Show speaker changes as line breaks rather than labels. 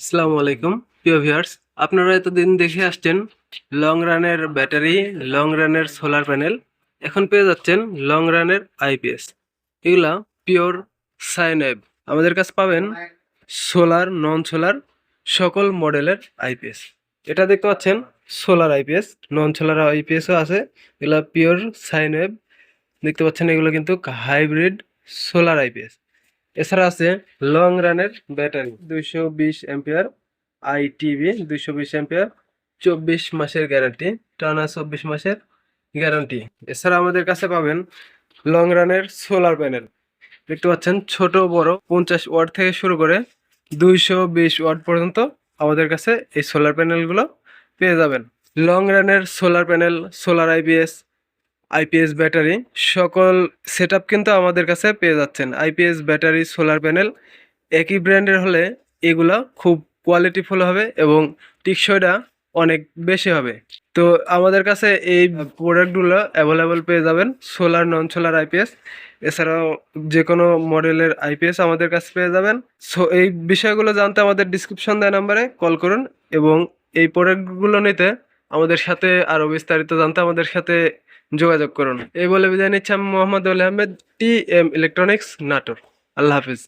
আসসালামু আলাইকুম, প্রিয় ভিউয়ার্স আপনারা এতদিন দেখে আসছেন লং রানের ব্যাটারি লং রানের সোলার প্যানেল এখন পেয়ে যাচ্ছেন লং রানের আইপিএস এগুলা পিওর সাইনএব আমাদের কাছে পাবেন সোলার নন সোলার সকল মডেলের আইপিএস এটা দেখতে পাচ্ছেন সোলার আইপিএস নন সোলার আইপিএসও আছে। এগুলা পিওর সাইনওয়েভ দেখতে পাচ্ছেন এগুলো কিন্তু হাইব্রিড সোলার আইপিএস এছাড়া আছে লং রানের ব্যাটারি দুইশো বিশ এম্পিয়ার আইটিভি দুইশো বিশ এম্পিয়ার চব্বিশ মাসের গ্যারান্টি টানা চব্বিশ মাসের গ্যারান্টি এছাড়া আমাদের কাছে পাবেন লং রানের সোলার প্যানেল দেখতে পাচ্ছেন ছোট, বড়, পঞ্চাশ ওয়াট থেকে শুরু করে দুইশো বিশ ওয়াট পর্যন্ত আমাদের কাছে এই সোলার প্যানেলগুলো পেয়ে যাবেন। লং রানের solar panel solar IPS IPS battery, সকল সেট কিন্তু আমাদের কাছে পেয়ে যাচ্ছেন। আইপিএস ব্যাটারি, সোলার প্যানেল একই ব্র্যান্ডের হলে এগুলা খুব কোয়ালিটিফুল হবে এবং টিকসইটা অনেক বেশি হবে। তো আমাদের কাছে এই প্রোডাক্টগুলো অ্যাভেলেবল পেয়ে যাবেন, সোলার নন সোলার আইপিএস। এছাড়াও যে কোনো মডেলের আইপিএস আমাদের কাছে পেয়ে যাবেন। সো এই বিষয়গুলো জানতে আমাদের ডিসক্রিপশন দেয় নাম্বারে কল করুন এবং এই প্রোডাক্টগুলো নিতে আমাদের সাথে আরও বিস্তারিত জানতে আমাদের সাথে যোগাযোগ করুন। এই বলে বিদায় নিচ্ছি আমি Mohammad Al Ahmed T M electronics Natore. আল্লাহ হাফিজ।